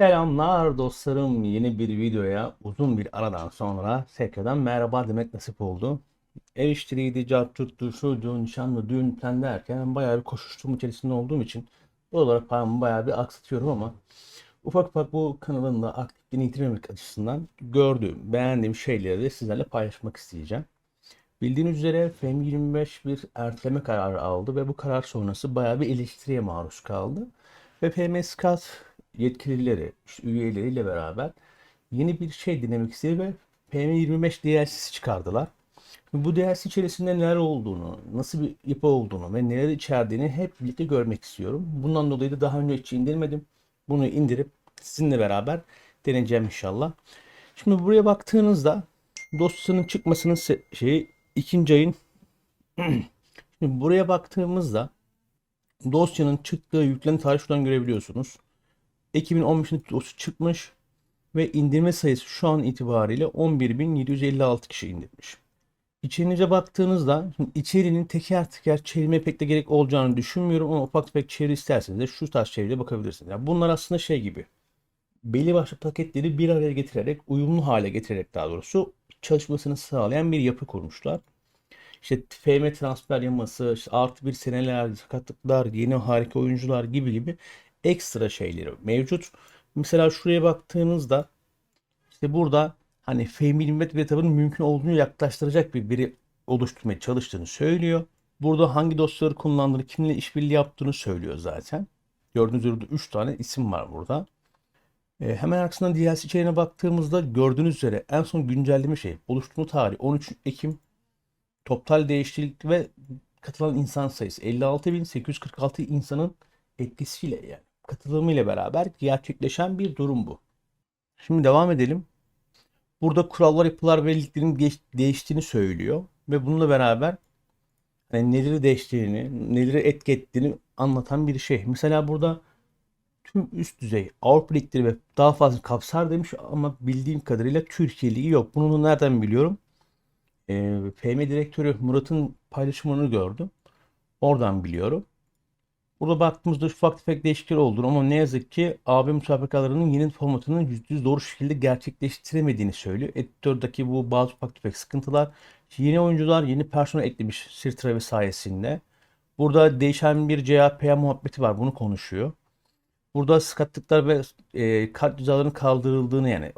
Selamlar dostlarım. Yeni bir videoya uzun bir aradan sonra tekrardan merhaba demek nasip oldu. Ev işleriydi, cartçuttu, şuydu, nişanlı, düğün falan derken bayağı bir koşuşturma içerisinde olduğum için doğal olarak paramı bayağı bir aksatıyorum ama ufak ufak bu kanalın da aktifliğini yitirmemek açısından gördüğüm, beğendiğim şeyleri de sizlerle paylaşmak isteyeceğim. Bildiğiniz üzere FEM25 bir erteleme kararı aldı ve bu karar sonrası bayağı bir eleştiriye maruz kaldı. Ve PMSKAT yetkilileri, işte üyeleriyle beraber yeni bir şey denemek istedi ve PM25 DLC'si çıkardılar. Bu DLC içerisinde neler olduğunu, nasıl bir yapı olduğunu ve neler içerdiğini hep birlikte görmek istiyorum. Bundan dolayı da daha önce hiç indirmedim. Bunu indirip sizinle beraber deneyeceğim inşallah. Şimdi buraya baktığınızda dosyanın çıkmasının şeyi ikinci ayın Şimdi buraya baktığımızda dosyanın çıktığı yüklenen tarih şuradan görebiliyorsunuz. Ekim'in 15'inde dosya çıkmış ve indirme sayısı şu an itibariyle 11.756 kişi indirmiş. İçeriğinize baktığınızda içeriğinin teker teker çevirmeye pek de gerek olacağını düşünmüyorum ama ufak tefek çeviri isterseniz de şu tarz çeviriye bakabilirsiniz. Yani bunlar aslında şey gibi belli başlı paketleri bir araya getirerek, uyumlu hale getirerek daha doğrusu çalışmasını sağlayan bir yapı kurmuşlar. İşte FM transfer yaması, işte artı bir seneler, sakatlıklar, yeni harika oyuncular gibi gibi ekstra şeyleri mevcut. Mesela şuraya baktığınızda işte burada hani 25 ve tabanın mümkün olduğunu yaklaştıracak bir biri oluşturmaya çalıştığını söylüyor. Burada hangi dosyaları kullandığını, kimle işbirliği yaptığını söylüyor zaten. Gördüğünüz üzere 3 tane isim var burada. E, hemen arkasından DLC içeriğine baktığımızda gördüğünüz üzere en son güncelleme şey oluşturma tarihi 13 Ekim Total değişiklik ve katılan insan sayısı 56.846 insanın etkisiyle yani katılımıyla beraber gerçekleşen bir durum bu. Şimdi devam edelim. Burada kurallar, yapılar ve değiştiğini söylüyor ve bununla beraber hani neleri değiştiğini, neleri etki anlatan bir şey. Mesela burada tüm üst düzey Avrupa ligleri ve daha fazla kapsar demiş ama bildiğim kadarıyla Türkiye Ligi yok. Bunu nereden biliyorum? e, FM direktörü Murat'ın paylaşımını gördüm. Oradan biliyorum. Burada baktığımızda ufak tefek değişiklikler olduğunu ama ne yazık ki AB müsabakalarının yeni formatının %100 doğru şekilde gerçekleştiremediğini söylüyor. Editördeki bu bazı ufak tefek sıkıntılar. Yeni oyuncular, yeni personel eklemiş Sirtravi sayesinde. Burada değişen bir CHPA muhabbeti var. Bunu konuşuyor. Burada sakatlıklar ve e, kart cezalarının kaldırıldığını yani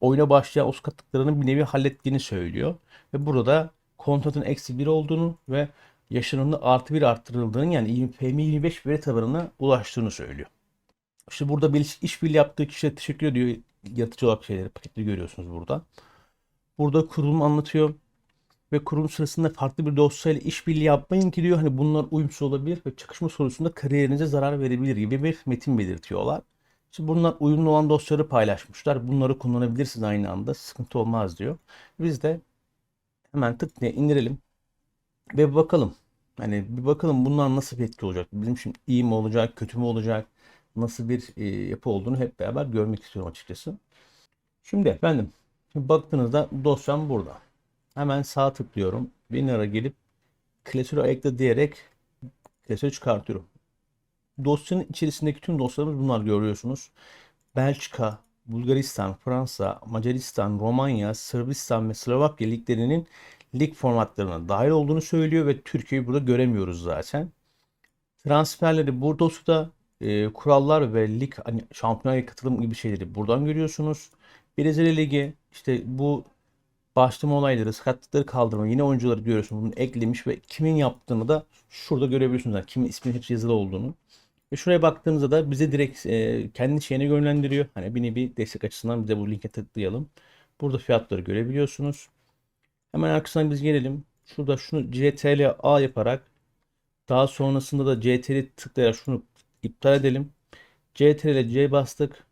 oyuna başlayan o sakatlıklarını bir nevi hallettiğini söylüyor. Ve burada kontratın eksi 1 olduğunu ve yaşının da artı 1 arttırıldığını yani PM25 veri tabanına ulaştığını söylüyor. İşte burada bir işbirliği yaptığı kişiye teşekkür ediyor. Yaratıcı olarak şeyleri, paketleri görüyorsunuz burada. Burada kurulum anlatıyor. Ve kurulum sırasında farklı bir dosyayla işbirliği yapmayın ki diyor hani bunlar uyumsuz olabilir ve çakışma sorusunda kariyerinize zarar verebilir gibi bir metin belirtiyorlar. Şimdi bunlar uyumlu olan dosyaları paylaşmışlar. Bunları kullanabilirsiniz aynı anda. Sıkıntı olmaz diyor. Biz de hemen tık diye indirelim. Ve bakalım. Hani bir bakalım bunlar nasıl bir etki olacak. Bizim için iyi mi olacak, kötü mü olacak? Nasıl bir e, yapı olduğunu hep beraber görmek istiyorum açıkçası. Şimdi efendim. Şimdi baktığınızda dosyam burada. Hemen sağ tıklıyorum. Winrar'a gelip klasöre ekle diyerek klasörü çıkartıyorum. Dosyanın içerisindeki tüm dosyalarımız bunlar görüyorsunuz. Belçika, Bulgaristan, Fransa, Macaristan, Romanya, Sırbistan ve Slovakya liglerinin lig formatlarına dahil olduğunu söylüyor ve Türkiye'yi burada göremiyoruz zaten. Transferleri burada da e, kurallar ve lig hani şampiyonaya katılım gibi şeyleri buradan görüyorsunuz. Brezilya Ligi işte bu başlama olayları, sakatlıkları kaldırma, yine oyuncuları görüyorsunuz. Bunu eklemiş ve kimin yaptığını da şurada görebiliyorsunuz. Yani kimin isminin hepsi yazılı olduğunu. Ve şuraya baktığınızda da bize direkt e, kendi şeyine yönlendiriyor. Hani bir nevi destek açısından bize bu linke tıklayalım. Burada fiyatları görebiliyorsunuz. Hemen arkasından biz gelelim. Şurada şunu CTRL A yaparak daha sonrasında da CTRL tıklayarak şunu iptal edelim. CTRL C bastık.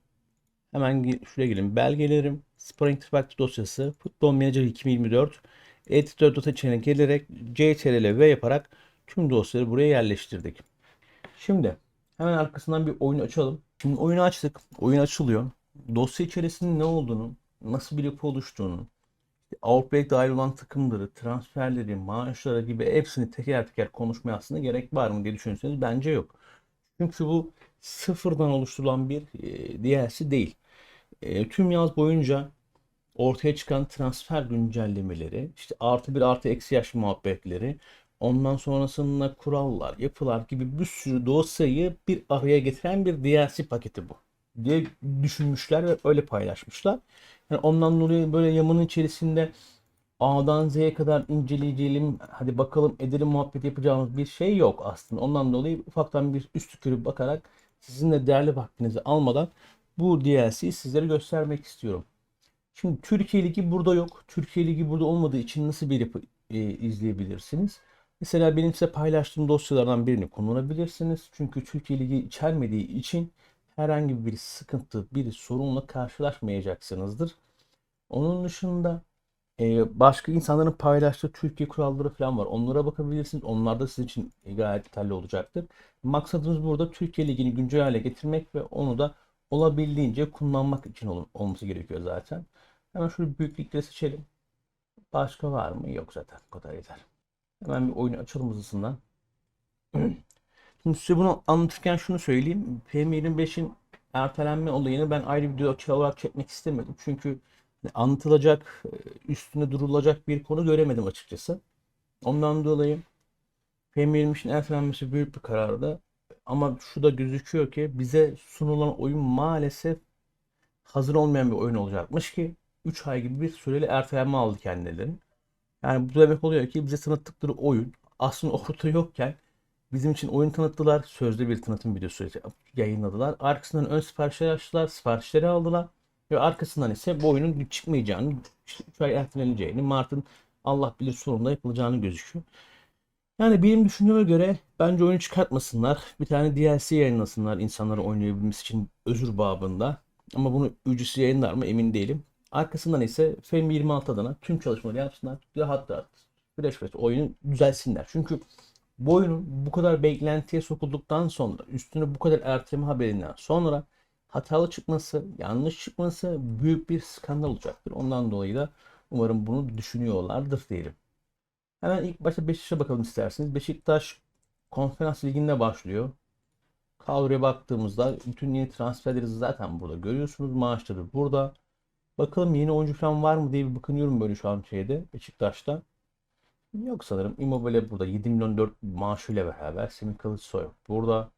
Hemen şuraya gelin. Belgelerim. Spring Track dosyası. Futbol Manager 2024. Editor dosya içine gelerek CTRL V yaparak tüm dosyaları buraya yerleştirdik. Şimdi hemen arkasından bir oyun açalım. Şimdi oyunu açtık. Oyun açılıyor. Dosya içerisinde ne olduğunu, nasıl bir yapı oluştuğunu, Avrupa'ya dahil olan takımları, transferleri, maaşları gibi hepsini teker teker konuşmaya aslında gerek var mı diye düşünürseniz bence yok. Çünkü bu sıfırdan oluşturulan bir e, DLC değil. E, tüm yaz boyunca ortaya çıkan transfer güncellemeleri, işte artı bir artı eksi yaş muhabbetleri, ondan sonrasında kurallar, yapılar gibi bir sürü dosyayı bir araya getiren bir DLC paketi bu diye düşünmüşler ve öyle paylaşmışlar. Yani ondan dolayı böyle yamanın içerisinde A'dan Z'ye kadar inceleyelim, hadi bakalım edelim muhabbet yapacağımız bir şey yok aslında. Ondan dolayı ufaktan bir üst tükürüp bakarak sizin de değerli vaktinizi almadan bu DLC'yi sizlere göstermek istiyorum. Şimdi Türkiye Ligi burada yok. Türkiye Ligi burada olmadığı için nasıl bir yapı e, izleyebilirsiniz? Mesela benim size paylaştığım dosyalardan birini kullanabilirsiniz. Çünkü Türkiye Ligi içermediği için herhangi bir sıkıntı, bir sorunla karşılaşmayacaksınızdır. Onun dışında e, başka insanların paylaştığı Türkiye kuralları falan var. Onlara bakabilirsiniz. Onlar da sizin için gayet detaylı olacaktır. Maksadımız burada Türkiye Ligi'ni güncel hale getirmek ve onu da olabildiğince kullanmak için ol- olması gerekiyor zaten. Hemen şöyle büyüklükleri seçelim. Başka var mı? Yok zaten. Bu kadar yeter. Hemen bir oyunu açalım hızlısından. Şimdi size bunu anlatırken şunu söyleyeyim. PM25'in ertelenme olayını ben ayrı video açı olarak çekmek istemedim. Çünkü anlatılacak, üstünde durulacak bir konu göremedim açıkçası. Ondan dolayı PM25'in ertelenmesi büyük bir karardı. Ama şu da gözüküyor ki bize sunulan oyun maalesef hazır olmayan bir oyun olacakmış ki 3 ay gibi bir süreli ertelenme aldı kendileri. Yani bu demek oluyor ki bize tanıttıkları oyun aslında ortada yokken bizim için oyun tanıttılar. Sözde bir tanıtım videosu yayınladılar. Arkasından ön siparişleri açtılar. Siparişleri aldılar. Ve arkasından ise bu oyunun çıkmayacağını, işte 3 ay erteleneceğini, Mart'ın Allah bilir sonunda yapılacağını gözüküyor. Yani benim düşündüğüme göre bence oyunu çıkartmasınlar. Bir tane DLC yayınlasınlar insanların oynayabilmesi için özür babında. Ama bunu ücretsiz yayınlar mı emin değilim. Arkasından ise Film 26 adına tüm çalışmaları yapsınlar. Rahat. Fresh fresh oyunu düzelsinler. Çünkü bu oyunun bu kadar beklentiye sokulduktan sonra, üstüne bu kadar erteleme haberinden sonra hatalı çıkması, yanlış çıkması büyük bir skandal olacaktır. Ondan dolayı da umarım bunu düşünüyorlardır diyelim. Hemen ilk başta Beşiktaş'a bakalım isterseniz. Beşiktaş Konferans Ligi'nde başlıyor. Kadroya baktığımızda bütün yeni transferleri zaten burada görüyorsunuz. Maaşları burada. Bakalım yeni oyuncu falan var mı diye bir bakınıyorum böyle şu an şeyde Beşiktaş'ta. Yok sanırım. Immobile burada 7 milyon 4 maaşıyla beraber. Semih Kılıçsoy burada.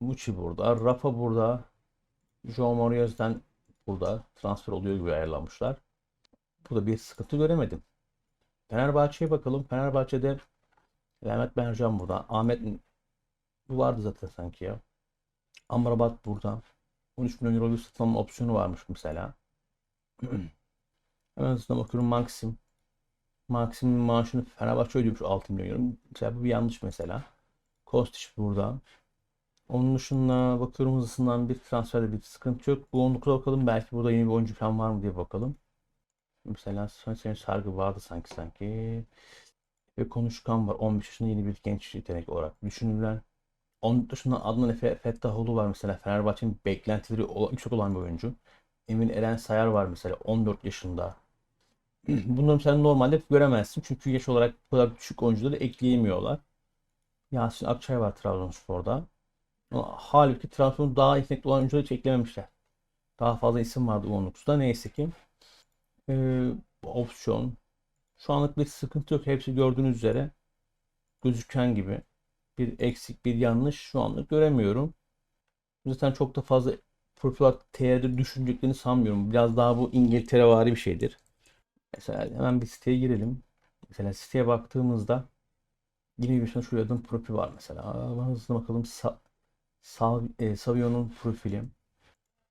Muçi burada. Rafa burada. João Morias'dan burada transfer oluyor gibi ayarlanmışlar. Burada bir sıkıntı göremedim. Fenerbahçe'ye bakalım. Fenerbahçe'de Mehmet Mercan burada. Ahmet bu vardı zaten sanki ya. Amrabat burada. 13 milyon euro bir satın opsiyonu varmış mesela. Hemen hızına bakıyorum Maxim. Maxim'in maaşını Fenerbahçe ödüyormuş 6 milyon euro. Mesela bu bir yanlış mesela. Kostić burada. Onun dışında bakıyorum hızlısından bir transferde bir sıkıntı yok. Bu 19'a bakalım. Belki burada yeni bir oyuncu falan var mı diye bakalım. Mesela senin sargı vardı sanki sanki. Ve konuşkan var. 15 yaşında yeni bir genç yetenek olarak düşünülen. Onun dışında Adnan Efe Fettahoğlu var mesela. Fenerbahçe'nin beklentileri yüksek olan bir oyuncu. Emin Eren Sayar var mesela 14 yaşında. Bunları mesela normalde göremezsin. Çünkü yaş olarak bu kadar düşük oyuncuları ekleyemiyorlar. Yasin Akçay var Trabzonspor'da. Halbuki Trabzon'un daha yetenekli olan oyuncuları hiç eklememişler. Daha fazla isim vardı U19'da. Neyse ki. Ee, opsiyon. Şu anlık bir sıkıntı yok. Hepsi gördüğünüz üzere gözüken gibi. Bir eksik, bir yanlış şu anlık göremiyorum. Zaten çok da fazla profil TR'de düşüneceklerini sanmıyorum. Biraz daha bu İngiltere vari bir şeydir. Mesela hemen bir siteye girelim. Mesela siteye baktığımızda yine bir şuraya adım profil var mesela. Hızlı bakalım. Sa Sav e, Savio'nun profili.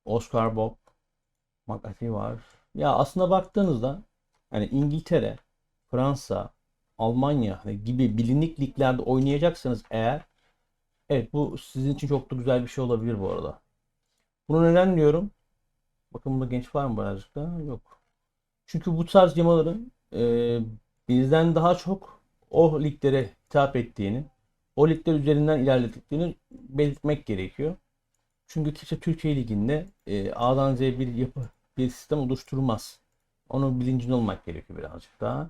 Oscar Bob. McAfee var. Ya aslında baktığınızda hani İngiltere, Fransa, Almanya hani gibi bilindik liglerde oynayacaksanız eğer evet bu sizin için çok da güzel bir şey olabilir bu arada. Bunu neden diyorum? Bakın burada genç var mı birazcık da? Yok. Çünkü bu tarz yamaların e, bizden daha çok o liglere hitap ettiğini, o ligler üzerinden ilerlediklerini belirtmek gerekiyor. Çünkü kimse Türkiye Ligi'nde e, A'dan Z bir yapı, bir sistem oluşturmaz. Onun bilincinde olmak gerekiyor birazcık daha.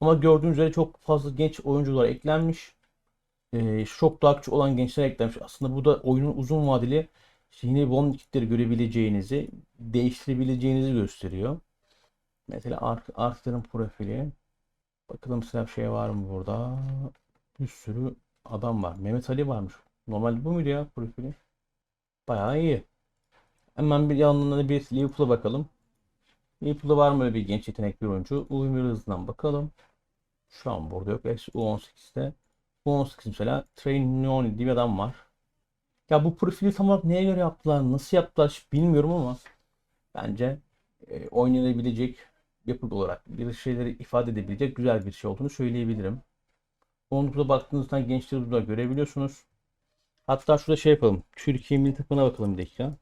Ama gördüğünüz üzere çok fazla genç oyuncular eklenmiş. e, çok daha küçük olan gençler eklenmiş. Aslında bu da oyunun uzun vadeli işte yine bon kitleri görebileceğinizi, değiştirebileceğinizi gösteriyor. Mesela art artların profili. Bakalım bir şey var mı burada? Bir sürü adam var. Mehmet Ali varmış. Normalde bu muydu ya profili? Bayağı iyi. Hemen bir yandan da bir Liverpool'a bakalım. Liverpool'da var mı öyle bir genç yetenek bir oyuncu? Uyumlu hızından bakalım. Şu an burada yok. Eksi U18'de. U18 mesela Trainoni diye bir adam var. Ya bu profili tam olarak neye göre yaptılar, nasıl yaptılar hiç bilmiyorum ama bence e, oynanabilecek yapı olarak bir şeyleri ifade edebilecek güzel bir şey olduğunu söyleyebilirim. Onlukla baktığınızda gençleri burada görebiliyorsunuz. Hatta şurada şey yapalım. Türkiye milli takımına bakalım bir dakika.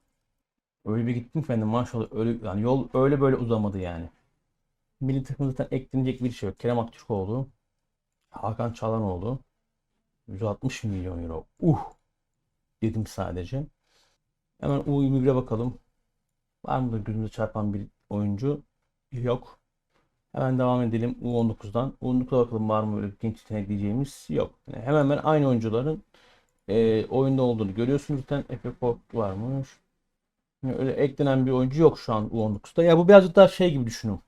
Öyle bir gittim efendim maşallah öyle yani yol öyle böyle uzamadı yani. Milli takım zaten eklenecek bir şey yok. Kerem Aktürkoğlu, Hakan Çalhanoğlu 160 milyon euro. Uh dedim sadece. Hemen U21'e bakalım. Var mı da gözümüze çarpan bir oyuncu? Yok. Hemen devam edelim U19'dan. U19'a bakalım var mı böyle genç yetenek diyeceğimiz? Yok. Yani hemen hemen aynı oyuncuların e, oyunda olduğunu görüyorsunuz. Zaten Efe Kork varmış. Yani öyle eklenen bir oyuncu yok şu an U19'da. Ya bu birazcık daha şey gibi düşünün.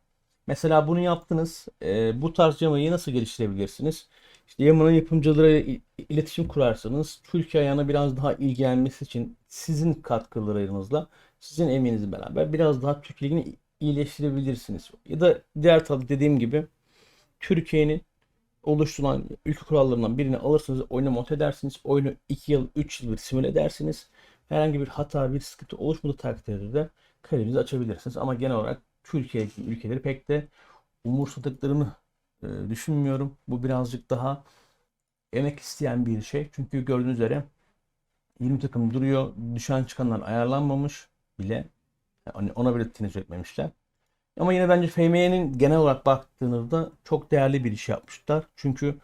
Mesela bunu yaptınız. E, bu tarz yamayı nasıl geliştirebilirsiniz? İşte yamanın yapımcıları iletişim kurarsanız Türkiye ayağına biraz daha ilgilenmesi için sizin katkılarınızla, sizin emeğinizle beraber biraz daha Türk Ligi'ni iyileştirebilirsiniz. Ya da diğer tarafta dediğim gibi Türkiye'nin oluşturulan ülke kurallarından birini alırsınız, oyuna monte edersiniz. Oyunu 2 yıl, 3 yıl bir simüle edersiniz. Herhangi bir hata, bir sıkıntı oluşmadığı takdirde de kalemizi açabilirsiniz. Ama genel olarak Türkiye ülkeleri pek de umursadıklarını e, düşünmüyorum. Bu birazcık daha emek isteyen bir şey. Çünkü gördüğünüz üzere 20 takım duruyor. Düşen çıkanlar ayarlanmamış bile. Yani ona bile tenezzül etmemişler. Ama yine bence FM'nin genel olarak baktığınızda çok değerli bir iş yapmışlar. Çünkü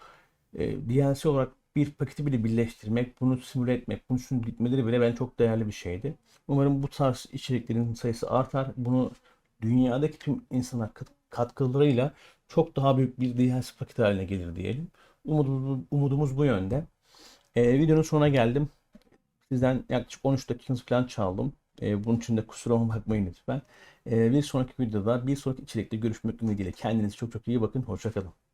e, DLC olarak bir paketi bile birleştirmek, bunu simüle etmek, bunu gitmeleri bile ben çok değerli bir şeydi. Umarım bu tarz içeriklerin sayısı artar. Bunu dünyadaki tüm insana katkılarıyla çok daha büyük bir DLC paketi haline gelir diyelim. Umudumuz, umudumuz bu yönde. E, videonun sonuna geldim. Sizden yaklaşık 13 dakikanızı falan çaldım. E, bunun için de kusuruma bakmayın lütfen. E, bir sonraki videoda, bir sonraki içerikte görüşmek ümidiyle kendinize çok çok iyi bakın. Hoşçakalın.